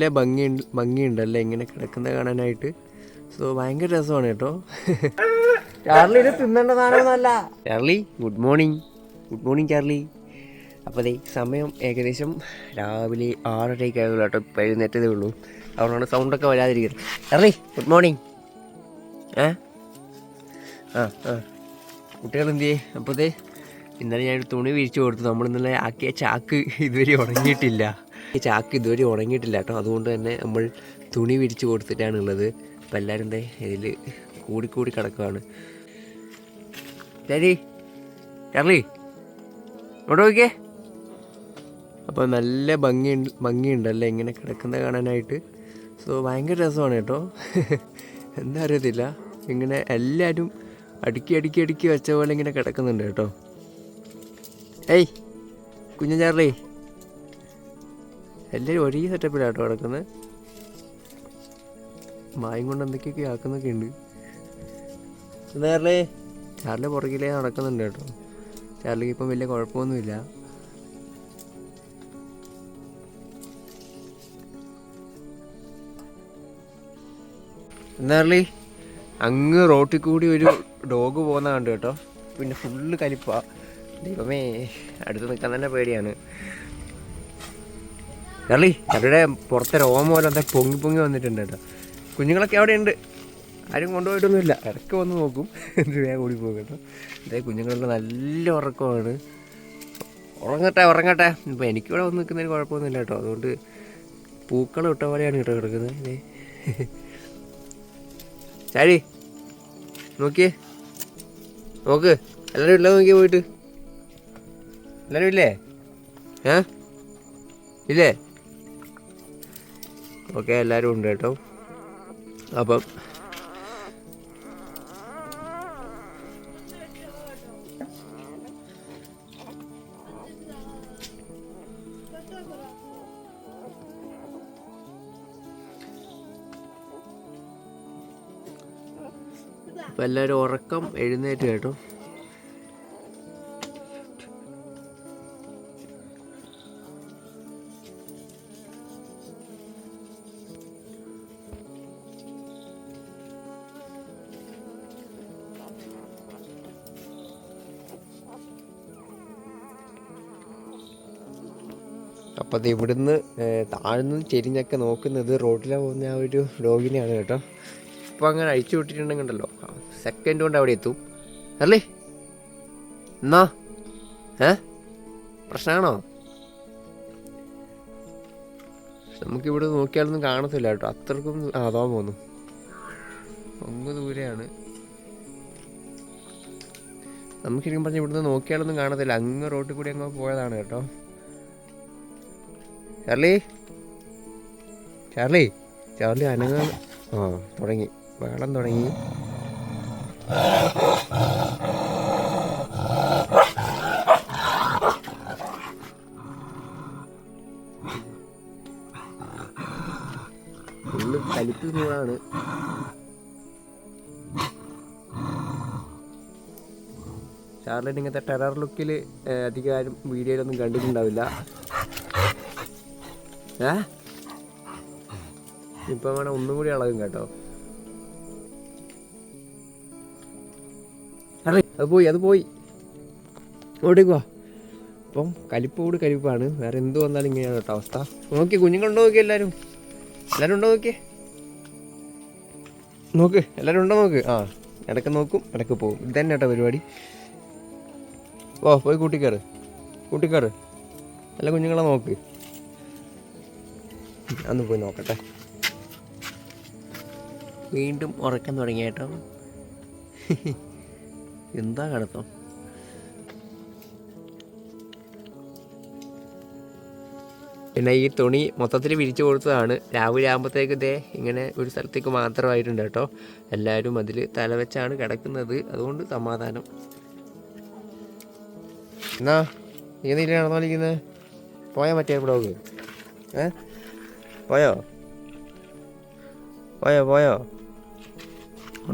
നല്ല ഭംഗി ഭംഗിയുണ്ടല്ലേ ഇങ്ങനെ കിടക്കുന്ന കാണാനായിട്ട്. സോ ഭയങ്കര രസമാണ് കേട്ടോ. ചാർലി ഇത് തിന്നേണ്ടതാണെന്നല്ല Charlie good morning good morning Charlie. അപ്പോൾ ദേ സമയം ഏകദേശം രാവിലെ ആറരയ്ക്ക് ആയുള്ളൂ കേട്ടോ ഇപ്പോൾ എഴുന്നേറ്റതേ ഉള്ളൂ. അതുകൊണ്ടാണ് സൗണ്ടൊക്കെ വരാതിരിക്കുന്നത്. ചാർലി ഗുഡ് മോർണിംഗ് ഏ? ആ ആ. കുട്ടികൾ എന്ത് ചെയ്യേ അപ്പോൾ ദേ ഇന്നലെ ഞാൻ തുണി വിരിച്ചു കൊടുത്തു. നമ്മൾ ഇന്നലെ ആക്കിയ ചാക്ക് ഇതുവരെ ഉണങ്ങിയിട്ടില്ല. ഈ ചാക്ക് ഇതുവരെ ഉണങ്ങിയിട്ടില്ല കേട്ടോ. അതുകൊണ്ട് തന്നെ നമ്മൾ തുണി വിരിച്ചു കൊടുത്തിട്ടാണ് ഉള്ളത് അപ്പം എല്ലാവരും ദേ ഇതിൽ കൂടിക്കൂടി കിടക്കുവാണ്. ശരി. ചാർലി ഇവിടെ നോക്കിയേ. അപ്പോൾ നല്ല ഭംഗി ഭംഗിയുണ്ടല്ലേ ഇങ്ങനെ കിടക്കുന്നത് കാണാനായിട്ട്. സോ ഭയങ്കര രസമാണ് കേട്ടോ. എന്താ അറിയത്തില്ല. ഇങ്ങനെ എല്ലാവരും അടുക്കി അടുക്കി അടുക്കി വെച്ച പോലെ ഇങ്ങനെ കിടക്കുന്നുണ്ട് കേട്ടോ. ഏയ് കുഞ്ഞു ചാർലി എല്ലാവരും ഒരേ സെറ്റപ്പിലാണ് കേട്ടോ കിടക്കുന്നത് മായം കൊണ്ട് എന്തൊക്കെയൊക്കെ ആക്കുന്നൊക്കെ ഉണ്ട്. ചാർലി ചാർലി പുറകിലേ നടക്കുന്നുണ്ട് കേട്ടോ. ചാർലിക്ക് ഇപ്പം വലിയ കുഴപ്പമൊന്നുമില്ല. എന്നാർലി അങ്ങ് റോട്ടിൽ കൂടി ഒരു ഡോഗ് പോകുന്ന കണ്ടു കേട്ടോ. പിന്നെ ഫുള്ള് കലിപ്പാ. ദൈവമേ അടുത്ത് നിൽക്കാൻ തന്നെ പേടിയാണ്. ചാർലി അവരുടെ പുറത്തെ രോമം പോലെ എന്താ പൊങ്ങി പൊങ്ങി വന്നിട്ടുണ്ട് കേട്ടോ. കുഞ്ഞുങ്ങളൊക്കെ അവിടെ ഉണ്ട് ആരും കൊണ്ടുപോയിട്ടൊന്നുമില്ല. ഇടയ്ക്ക് വന്ന് നോക്കും. എന്നിട്ട് വേഗം ഓടി പോകും കേട്ടോ. അതേ കുഞ്ഞുങ്ങൾക്ക് നല്ല ഉറക്കമാണ്. ഉറങ്ങട്ടെ ഉറങ്ങട്ടെ. ഇപ്പം എനിക്കിവിടെ വന്ന് നിൽക്കുന്നതിന് കുഴപ്പമൊന്നുമില്ല കേട്ടോ. അതുകൊണ്ട് പൂക്കൾ ഇട്ട പോലെയാണ് കേട്ടോ കിടക്കുന്നത്. ദേ. ചാടി നോക്കിയേ. നോക്ക്. എല്ലാവരും ഇല്ല നോക്കിയേ പോയിട്ട്. എല്ലാവരും ഇല്ലേ? ഏ? ഇല്ലേ? ഓക്കെ എല്ലാവരും ഉണ്ട് കേട്ടോ. അപ്പം അപ്പം എല്ലാവരും ഉറക്കം എഴുന്നേറ്റ് കേട്ടോ. അപ്പം അത് ഇവിടുന്ന് താഴ്ന്ന് ചെരിഞ്ഞൊക്കെ നോക്കുന്നത് റോഡിലെ പോകുന്ന ആ ഒരു ഡോഗിനെയാണ് കേട്ടോ. ഇപ്പം അങ്ങനെ അഴിച്ചു വിട്ടിട്ടുണ്ടെങ്കിലോ സെക്കൻഡ് കൊണ്ട് അവിടെ എത്തും. അല്ലേ? എന്നാ? ഏ? പ്രശ്നമാണോ നമുക്കിവിടെ നോക്കിയാലൊന്നും കാണത്തില്ല കേട്ടോ. അത്രക്കും അതാ പോന്നു അങ്ങ് ദൂരെയാണ്. നമുക്ക് ശരിക്കും പറഞ്ഞാൽ ഇവിടുന്ന് നോക്കിയാലൊന്നും കാണത്തില്ല. അങ്ങ് റോട്ടിൽ കൂടി അങ്ങ് പോയതാണ് കേട്ടോ. ചാർലി? ചാർലി ചാർലി അനങ്ങ ആ തുടങ്ങി. വേളം തുടങ്ങി. ഫുള്ള് ചാർലറ്റ് ഇങ്ങനത്തെ ടെറർ ലുക്കിൽ അധികം ആരും വീഡിയോയിലൊന്നും കണ്ടിട്ടുണ്ടാവില്ല. ഇപ്പം വേണം ഒന്നും കൂടി അളകും കേട്ടോ. അറേ അത് പോയി അത് പോയി. ഓടിക്കുക അപ്പം കലിപ്പോട് കലിപ്പാണ്. വേറെ എന്ത് വന്നാലും ഇങ്ങനെയാണ് കേട്ടോ അവസ്ഥ. നോക്കി കുഞ്ഞുങ്ങളുണ്ടോ നോക്കി എല്ലാവരും എല്ലാവരും ഉണ്ടോ നോക്കിയേ നോക്ക് എല്ലാവരും ഉണ്ടോ നോക്ക്? ആ ഇടയ്ക്ക് നോക്കും ഇടയ്ക്ക് പോകും ഇത് തന്നെ കേട്ടോ പരിപാടി. ഓ പോയി കൂട്ടിക്കാറ് കൂട്ടിക്കാറ് എല്ലാ കുഞ്ഞുങ്ങളെ നോക്ക്. അന്ന് പോയി നോക്കട്ടെ. വീണ്ടും ഉറക്കം തുടങ്ങി കേട്ടോ. എന്താ കടത്തം പിന്നെ ഈ തുണി മൊത്തത്തിൽ വിരിച്ചു കൊടുത്തതാണ്. രാവിലെ ആകുമ്പോഴത്തേക്ക് ഇതേ ഇങ്ങനെ ഒരു സ്ഥലത്തേക്ക് മാത്രമായിട്ടുണ്ട് കേട്ടോ. എല്ലാവരും അതിൽ തലവെച്ചാണ് കിടക്കുന്നത്. അതുകൊണ്ട് സമാധാനം. എന്നാ നീ നീല നടന്നോളിക്കുന്നത് പോയാൽ മറ്റേ ബ്ലോഗ് ഏ? പോയോ? പോയോ പോയോ?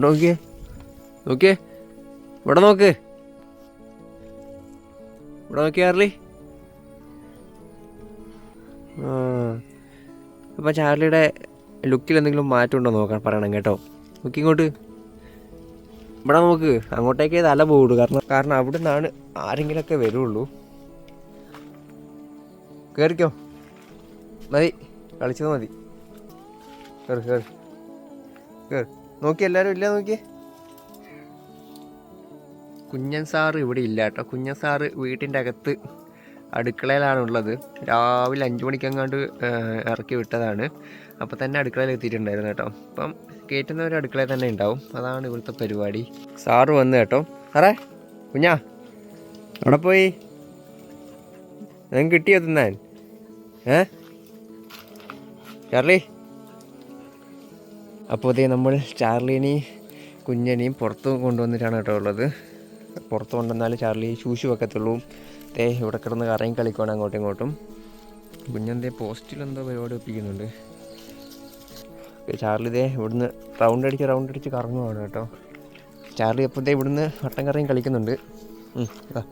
നോക്കിയേ. നോക്കിയേ. ഇവിടെ നോക്ക്. ഇവിടെ നോക്കിയാർലി അപ്പോൾ ചാർലിയുടെ ലുക്കിൽ എന്തെങ്കിലും മാറ്റമുണ്ടോ നോക്കാൻ പറയണം കേട്ടോ. നോക്കി ഇങ്ങോട്ട്. ഇവിടെ നോക്ക്. അങ്ങോട്ടേക്കേ തല പോകുള്ളൂ കാരണം കാരണം അവിടെ നിന്നാണ് ആരെങ്കിലുമൊക്കെ വരുള്ളൂ. കയറിക്കോ മതി. കളിച്ചത് മതി. കയറി കയറി കയറി നോക്കി എല്ലാവരും ഇല്ല നോക്കി? കുഞ്ഞൻ സാറ് ഇവിടെ ഇല്ല കേട്ടോ. കുഞ്ഞൻ സാറ് വീട്ടിന്റെ അകത്ത് അടുക്കളയിലാണ് ഉള്ളത് രാവിലെ അഞ്ച് മണിക്കെങ്ങാണ്ട് ഏഹ്, ഇറക്കി വിട്ടതാണ്. അപ്പോൾ തന്നെ അടുക്കളയിൽ എത്തിയിട്ടുണ്ടായിരുന്നു കേട്ടോ. അപ്പം കയറ്റുന്നവർ അടുക്കളയിൽ തന്നെ ഉണ്ടാവും. അതാണ് ഇവിടുത്തെ പരിപാടി. സാറ് വന്നു കേട്ടോ. സാറേ കുഞ്ഞാ അവിടെ പോയി? നിങ്ങൾക്ക് കിട്ടിയോ തിന്നാൻ? ഏ? ചാർലി? അപ്പോൾ ഇതേ നമ്മൾ ചാർലിനെയും കുഞ്ഞനെയും പുറത്ത് കൊണ്ടുവന്നിട്ടാണ് കേട്ടോ ഉള്ളത്. പുറത്ത് കൊണ്ടുവന്നാൽ ചാർലി ശൂശു വെക്കത്തുള്ളൂ. ദേ ഇവിടെ കിടന്ന് കറങ്ങി കളിക്കുവാണ് അങ്ങോട്ടും ഇങ്ങോട്ടും. കുഞ്ഞെന്തേ പോസ്റ്റിലെന്തോ പരിപാടി ഒപ്പിക്കുന്നുണ്ട്. ചാർലി ദേ ഇവിടുന്ന് റൗണ്ട് അടിച്ച് റൗണ്ട് അടിച്ച് കറങ്ങുവാണ് കേട്ടോ. ചാർലി അപ്പോൾ ദേ ഇവിടുന്ന് വട്ടം കറങ്ങി കളിക്കുന്നുണ്ട്. ഇതാ.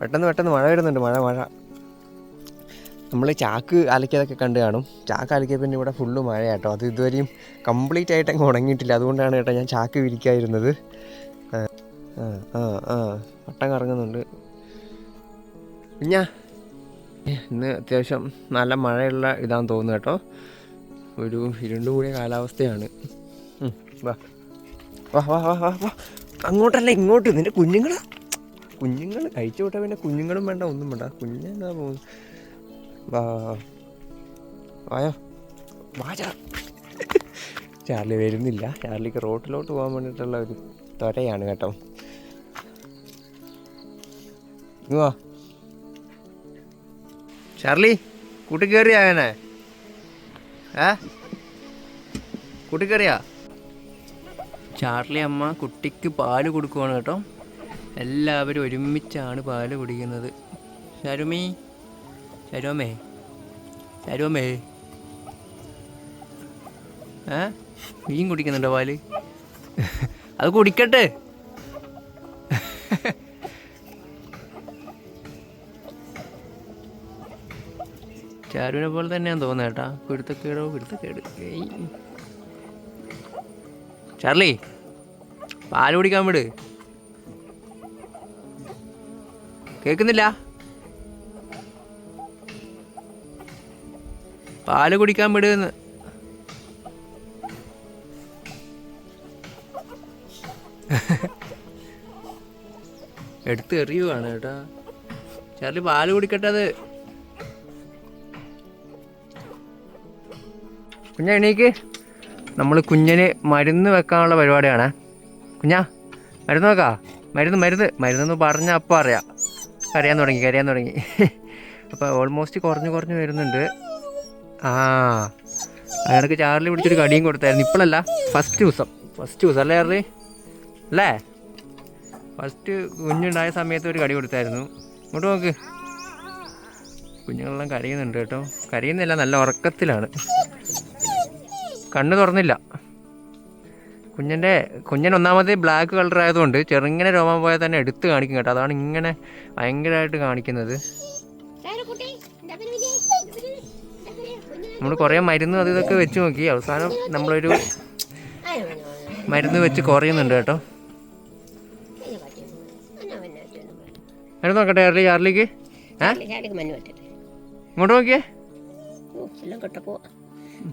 പെട്ടെന്ന് പെട്ടെന്ന് മഴ വരുന്നുണ്ട്. മഴ മഴ. നമ്മൾ ചാക്ക് അലക്കിയതൊക്കെ കണ്ട് കാണും. ചാക്ക് അലക്കിയ പിന്നെ ഇവിടെ ഫുള്ള് മഴ കേട്ടോ അത് ഇതുവരെയും കംപ്ലീറ്റ് ആയിട്ട് അങ്ങ് ഉണങ്ങിയിട്ടില്ല. അതുകൊണ്ടാണ് കേട്ടോ ഞാൻ ചാക്ക് വിരിക്കാതിരുന്നത്. ആ ആ ആ വട്ടം കറങ്ങുന്നുണ്ട്. പിന്നെ. ഇന്ന് അത്യാവശ്യം നല്ല മഴയുള്ള ഇതാന്ന് തോന്നുന്നു കേട്ടോ. ഒരു ഇരുണ്ടു കൂടിയ കാലാവസ്ഥയാണ്. വാ. വാ വാ വാ വാ അങ്ങോട്ടല്ല ഇങ്ങോട്ട്. നിന്റെ കുഞ്ഞുങ്ങൾ കുഞ്ഞുങ്ങൾ കഴിച്ചു വിട്ടാൽ പിന്നെ കുഞ്ഞുങ്ങളും വേണ്ട ഒന്നും വേണ്ട. കുഞ്ഞെന്താ പോകുന്നു വായോ. വാചാ ചാർലി വരുന്നില്ല. ചാർലിക്ക് റോട്ടിലോട്ട് പോകാൻ വേണ്ടിയിട്ടുള്ള ഒരു തൊരയാണ് കേട്ടോ. വാ. ചാർലി കൂട്ടി കയറിയാ അവനെ? ഏ കൂട്ടി കയറിയാ ചാർലി അമ്മ കുട്ടിക്ക് പാൽ കൊടുക്കുവാണ് കേട്ടോ. എല്ലാവരും ഒരുമിച്ചാണ് പാൽ കുടിക്കുന്നത്. ശരുമി. ശരോമേ ശരോമേ ഏ മീൻ കുടിക്കുന്നുണ്ടോ പാൽ അത് കുടിക്കട്ടെ ചാരുവിനെ പോലെ തന്നെയാന്ന് തോന്നുന്നത് കേട്ടാ പിടുത്തക്കേടോ പിടുത്തക്കേട് ചാർലി പാൽ കുടിക്കാൻ വിട് കേൾക്കുന്നില്ല പാൽ കുടിക്കാൻ വിടുന്ന്. എടുത്ത് എറിയുവാണ് കേട്ടോ. ചാർലി പാൽ കുടിക്കട്ടെ അത് കുഞ്ഞ എണീക്ക്. നമ്മൾ കുഞ്ഞിന് മരുന്ന് വെക്കാനുള്ള പരിപാടിയാണ്. കുഞ്ഞാ മരുന്ന് വെക്കാ? മരുന്ന് മരുന്ന്. മരുന്നെന്ന് പറഞ്ഞാൽ അപ്പം അറിയാം. കരയാൻ തുടങ്ങി കരയാൻ തുടങ്ങി. അപ്പോൾ ഓൾമോസ്റ്റ് കുറഞ്ഞ് കുറഞ്ഞ് വരുന്നുണ്ട്. ആ. അയാൾക്ക് ചാർലി പിടിച്ചൊരു കടിയും കൊടുത്തായിരുന്നു. ഇപ്പോഴല്ല ഫസ്റ്റ് ദിവസം. ഫസ്റ്റ് ദിവസം അല്ലേ ചാർലി? അല്ലേ? ഫസ്റ്റ് കുഞ്ഞുണ്ടായ സമയത്ത് ഒരു കടി കൊടുത്തായിരുന്നു. ഇങ്ങോട്ട് നോക്ക്. കുഞ്ഞുങ്ങളെല്ലാം കരയുന്നുണ്ട് കേട്ടോ. കരയുന്നില്ല നല്ല ഉറക്കത്തിലാണ്. കണ്ണ് തുറന്നില്ല. കുഞ്ഞിന്റെ കുഞ്ഞൻ ഒന്നാമത് ബ്ലാക്ക് കളർ ആയതുകൊണ്ട് ചെറുങ്ങനെ രോമം പോയാൽ തന്നെ എടുത്ത് കാണിക്കും കേട്ടോ. അതാണ് ഇങ്ങനെ ഭയങ്കരമായിട്ട് കാണിക്കുന്നത്. നമ്മൾ കുറേ മരുന്ന് അത് ഇതൊക്കെ വെച്ച് നോക്കി. അവസാനം നമ്മളൊരു മരുന്ന് വെച്ച് കുറയുന്നുണ്ട് കേട്ടോ. മരുന്ന് നോക്കട്ടെ ചാർലി ചാർലിക്ക് ഏ? മഞ്ഞ് ഇങ്ങോട്ട് നോക്കിയേ. ഓ എല്ലാം കെട്ടപ്പോ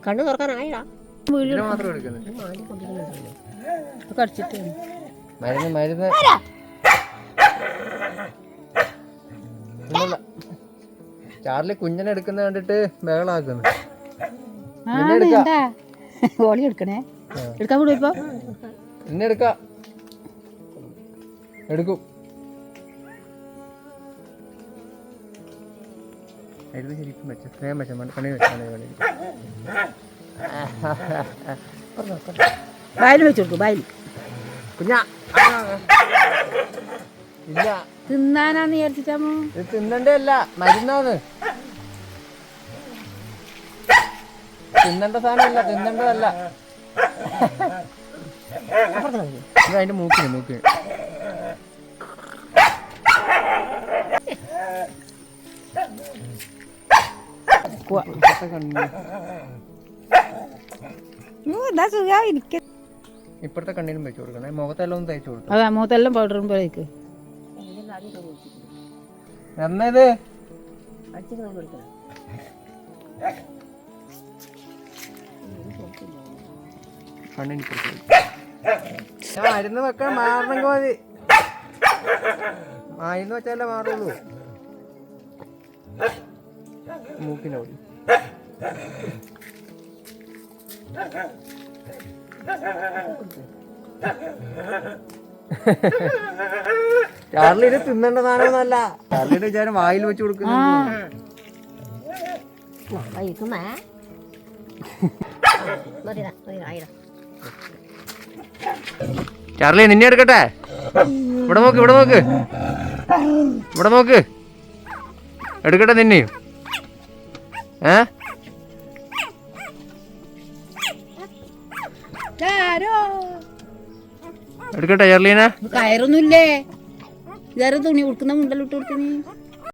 കണ്ണു തുറക്കാനായിടാ മരുന്ന് മരുന്ന്. ചാർലി കുഞ്ഞിനെ എടുക്കുന്ന കണ്ടിട്ട് ബഹളാക്കുന്നു എടുക്കണേ. എടുക്കാൻ വിടും ഇപ്പൊ. എന്നെ എടുക്കാം. എടുക്കും. ശരിക്കും വെച്ച. സ്നേഹം വെച്ച. കുഞ്ഞാ. ഇല്ല തിന്നാനാന്ന് വിചാരിച്ചിട്ടാമോ തിന്നണ്ടേ അല്ല. മരുന്നാണ് തിന്നണ്ട സാധനമല്ല തിന്നേണ്ടതല്ല. അതിന്റെ മൂക്കിന് മൂക്കിന്. ഇപ്പഴത്തെ കണ്ണിന് വെച്ച് കൊടുക്കണേ. മുഖത്തെല്ലാം ഒന്ന് തയ്ച്ചു കൊടുക്കും അതാ മുഖത്തെല്ലാം പോലേക്ക്. എന്നത് അടിച്ചു കൊടുക്കണം. കണ്ണിന് മരുന്ന് വെക്കാൻ മാറണമെങ്കിൽ മതി മരുന്ന് വെച്ചാലേ മാറുള്ളൂ. മൂക്കിനോട് ചാർലിന് തിന്നേണ്ട സാധനമൊന്നല്ല ചാർലിയുടെ വിചാരം വായിൽ വെച്ച് കൊടുക്കുന്നു ചാർലി നിന്നെ എടുക്കട്ടെ? ഇവിടെ നോക്ക് ഇവിടെ നോക്ക്. ഇവിടെ നോക്ക്. എടുക്കട്ടെ നിന്നെയും ഏ? എടുക്കട്ടെ ചാർലീനെ? കയറൊന്നുമില്ലേ? ഇതാരും തുണി കൊടുക്കുന്ന മുണ്ടലിട്ട് കൊടുത്തു കൊടുത്തിന്